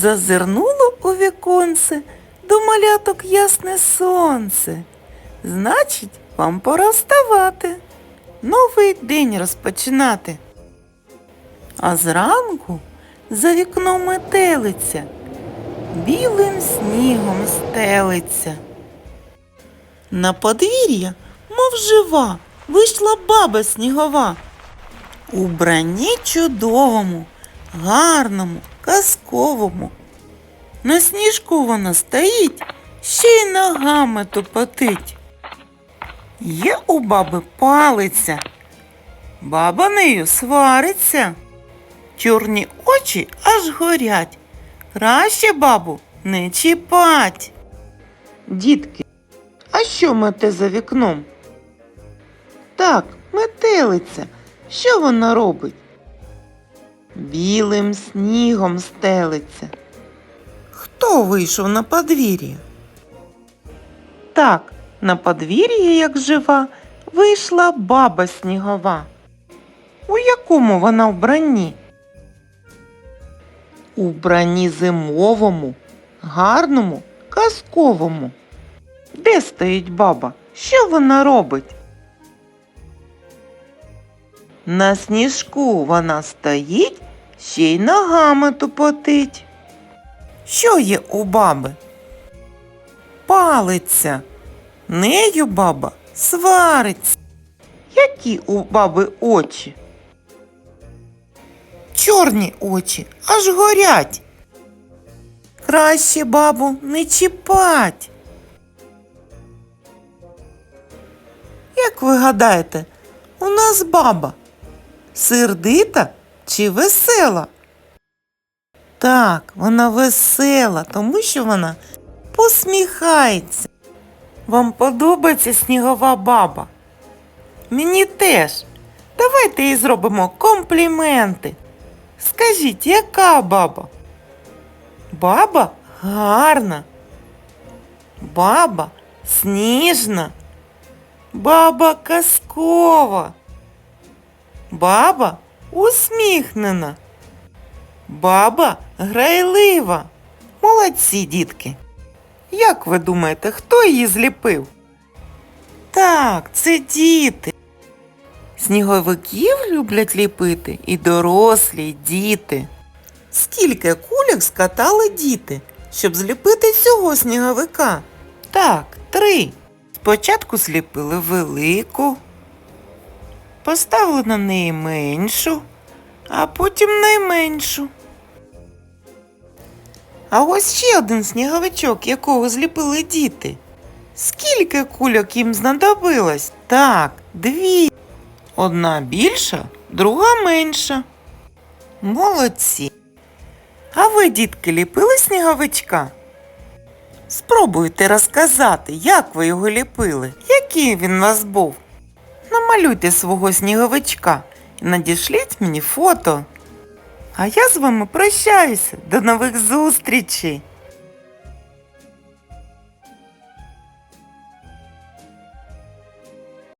Зазирнуло у віконце до маляток ясне сонце. Значить, вам пора вставати, новий день розпочинати. А зранку за вікном метелиця, білим снігом стелиться. На подвір'я, мов жива, вийшла баба снігова. У бранні чудовому, гарному, казковому. На сніжку вона стоїть, ще й ногами тупотить. Є у баби палиця, баба нею свариться. Чорні очі аж горять. Краще бабу не чіпать. Дітки, а що мете за вікном? Так, метелиця. Що вона робить? Білим снігом стелиться. Хто вийшов на подвір'я? Так, на подвір'я, як жива, вийшла баба снігова. У якому вона вбранні? У вбранні зимовому, гарному, казковому. Де стоїть баба? Що вона робить? На сніжку вона стоїть, ще й ногами тупотить. Що є у баби? Палиця. Нею баба свариться. Які у баби очі? Чорні очі аж горять. Краще бабу не чіпать. Як ви гадаєте, у нас баба сердита чи весела? Так, вона весела, тому що вона посміхається. Вам подобається снігова баба? Мені теж. Давайте їй зробимо компліменти. Скажіть, яка баба? Баба гарна. Баба сніжна. Баба казкова. Баба усміхнена. Баба грайлива. Молодці, дітки. Як ви думаєте, хто її зліпив? Так, це діти. Сніговиків люблять ліпити і дорослі, і діти. Скільки кульок скатали діти, щоб зліпити цього сніговика? Так, три. Спочатку зліпили велику, поставили на неї меншу, а потім найменшу. А ось ще один сніговичок, якого зліпили діти. Скільки кульок їм знадобилось? Так, дві. Одна більша, друга менша. Молодці. А ви, дітки, ліпили сніговичка? Спробуйте розказати, як ви його ліпили, який він у вас був. Намалюйте свого сніговичка і надішліть мені фото. А я з вами прощаюся. До нових зустрічей!